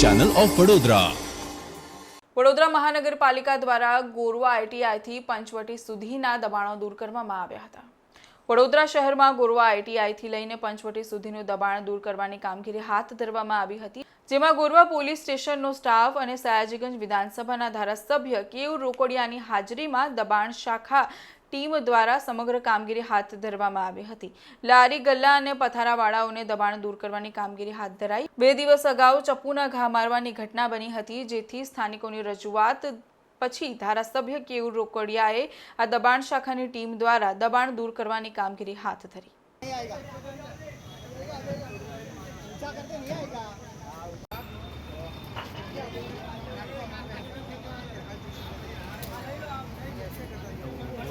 Channel of Vadodara Vadodara મહાનગરપાલિકા દ્વારા ગોરવા આઈટીઆઈથી પંચવટી સુધીના દબાણો દૂર કરવામાં આવ્યા હતા. વડોદરા શહેરમાં ગોરવા આઈટીઆઈથી લઈને પંચવટી સુધીનું દબાણ દૂર કરવાની કામગીરી હાથ ધરવામાં આવી હતી, જેમાં ગોરવા પોલીસ સ્ટેશનનો સ્ટાફ અને સયાજીગંજ વિધાનસભાના ધારાસભ્ય કેવ રોકડિયાની હાજરીમાં દબાણ શાખા ટીમ દ્વારા સમગ્ર કામગીરી હાથ ધરવામાં આવી હતી. લારી, ગલ્લા અને પથારાવાળાઓને દબાણ દૂર કરવાની કામગીરી હાથ ધરાઈ. બે દિવસ અગાઉ ચપ્પુના ઘા મારવાની ઘટના બની હતી, જેથી સ્થાનિકોની રજૂઆત પછી ધારાસભ્ય કેયુર રોકડિયાએ આ દબાણ શાખાની ટીમ દ્વારા દબાણ દૂર કરવાની કામગીરી હાથ ધરી.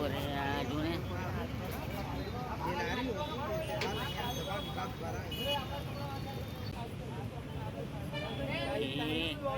ઓરે આ જોને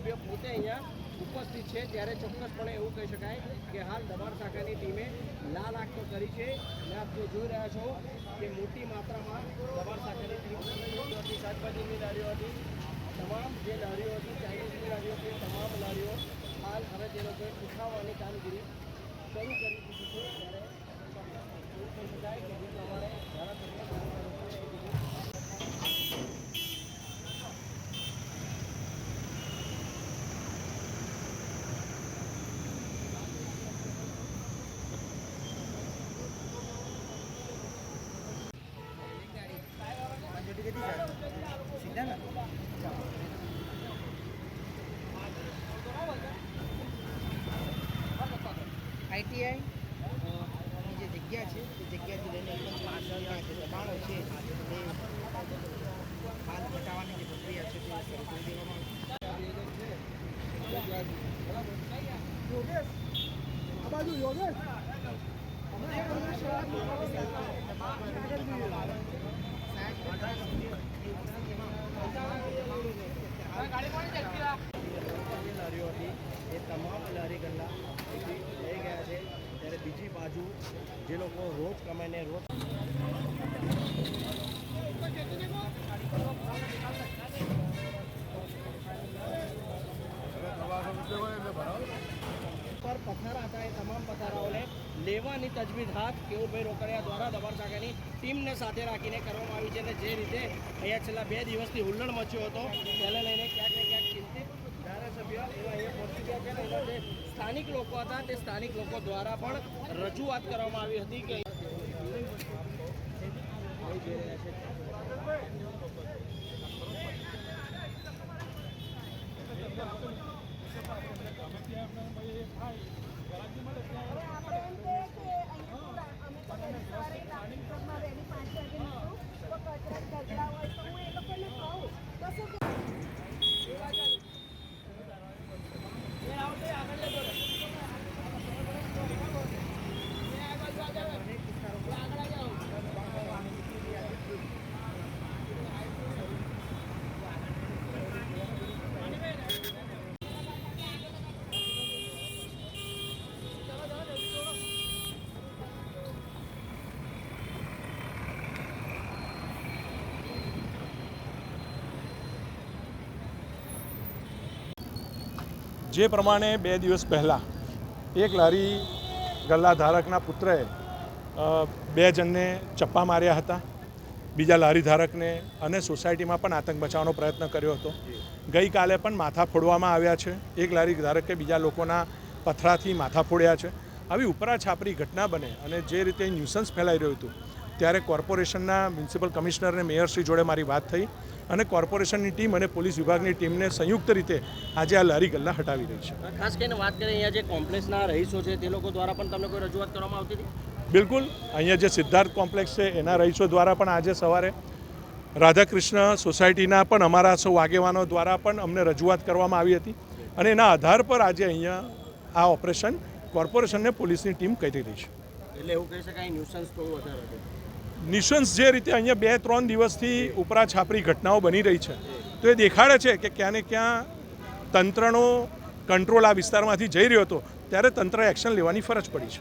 ધારાસભ્ય પોતે અહીંયા ઉપસ્થિત છે. ત્યારે ચોક્કસપણે એવું કહી શકાય કે હાલ દબાણ શાખાની ટીમે લાલ આંખ તો કરી છે. અને આપ જો જોઈ રહ્યા છો કે મોટી માત્રામાં દબાણ શાખાની ટીમ શાકભાજીની લારીઓ હતી, તમામ જે લારીઓ હતી ચાઇનીઝની લારીઓ હતી, તમામ લારીઓ હાલ હવે તે લોકોએ ઉઠાવવાની કામગીરી શરૂ કરી દીધી છે. ત્યારે એવું કહી શકાય કે જે પ્રમાણે ધારાસભ્ય આઈટીઆઈ ની જે જગ્યા છે તે જગ્યાથી લઈને એકદમ પાછળના જે દબાણો છે તે હાલ હટાવવાની જે પ્રક્રિયા છે, તે શરૂ કરી દેવામાં એ તમામ લારી ગલ્લા લઈ ગયા છે ત્યારે બીજી બાજુ જે લોકો રોજ કમાઈને રોજ પર પથારા હતા એ તમામ પથારાઓને લેવાની તજવીજ હાથ કેવુરભાઈ રોકડિયા દ્વારા દબાણ શાખાની ટીમને સાથે રાખીને કરવામાં આવી છે અને જે રીતે અહીંયા છેલ્લા બે દિવસથી હુલ્લડ મચ્યો હતો, તેને લઈને ક્યાંક ને ક્યાંક ચિંતિત ધારાસભ્ય એવા એ પહોંચી ગયા છે એવા જે સ્થાનિક લોકો હતા, તે સ્થાનિક લોકો દ્વારા પણ રજૂઆત કરવામાં આવી હતી કે જે પ્રમાણે બે દિવસ પહેલાં એક લારી ગલ્લા ધારકના પુત્રએ બે જણને ચપ્પા માર્યા હતા. બીજા લારી ધારકને અને સોસાયટીમાં પણ આતંક બચાવવાનો પ્રયત્ન કર્યો હતો. ગઈકાલે પણ માથા ફોડવામાં આવ્યા છે. એક લારી ધારકે બીજા લોકોના પથરાથી માથા ફોડ્યા છે. આવી ઉપરા છાપરી ઘટના બને અને જે રીતે ન્યુસન્સ ફેલાઈ રહ્યું હતું, ત્યારે કોર્પોરેશનના મ્યુનિસિપલ કમિશનર અને મેયરશ્રી જોડે મારી વાત થઈ. અને કોર્પોરેશનની ટીમ અને પોલીસ વિભાગની ટીમને સંયુક્ત રીતે આજે આ લારી ગલ્લા હટાવી રહી છે. ખાસ કરીને વાત કરીએ અહીંયા જે કોમ્પ્લેક્સના રહીશો છે તે લોકો દ્વારા પણ તમને કોઈ રજૂઆત કરવામાં આવતી હતી? બિલકુલ. અહીંયા જે સિદ્ધાર્થ કોમ્પ્લેક્સ છે એના રહીશો દ્વારા પણ આજે સવારે રાધાકૃષ્ણ સોસાયટીના પણ અમારા સૌ આગેવાનો દ્વારા પણ અમને રજૂઆત કરવામાં આવી હતી અને એના આધાર પર આજે અહીંયા આ ઓપરેશન કોર્પોરેશનને પોલીસની ટીમ કરી રહી છે. એટલે એવું કહી શકાય ન્યુસન્સ થોડું વધારે હતું. નિશંસ જે રીતે અહીંયા બે ત્રણ દિવસથી ઉપરા છાપરી ઘટનાઓ બની રહી છે, તો એ દેખાડે છે કે ક્યાં ને ક્યાં તંત્રનો કંટ્રોલ આ વિસ્તારમાંથી જઈ રહ્યો હતો, ત્યારે તંત્ર એક્શન લેવાની ફરજ પડી છે.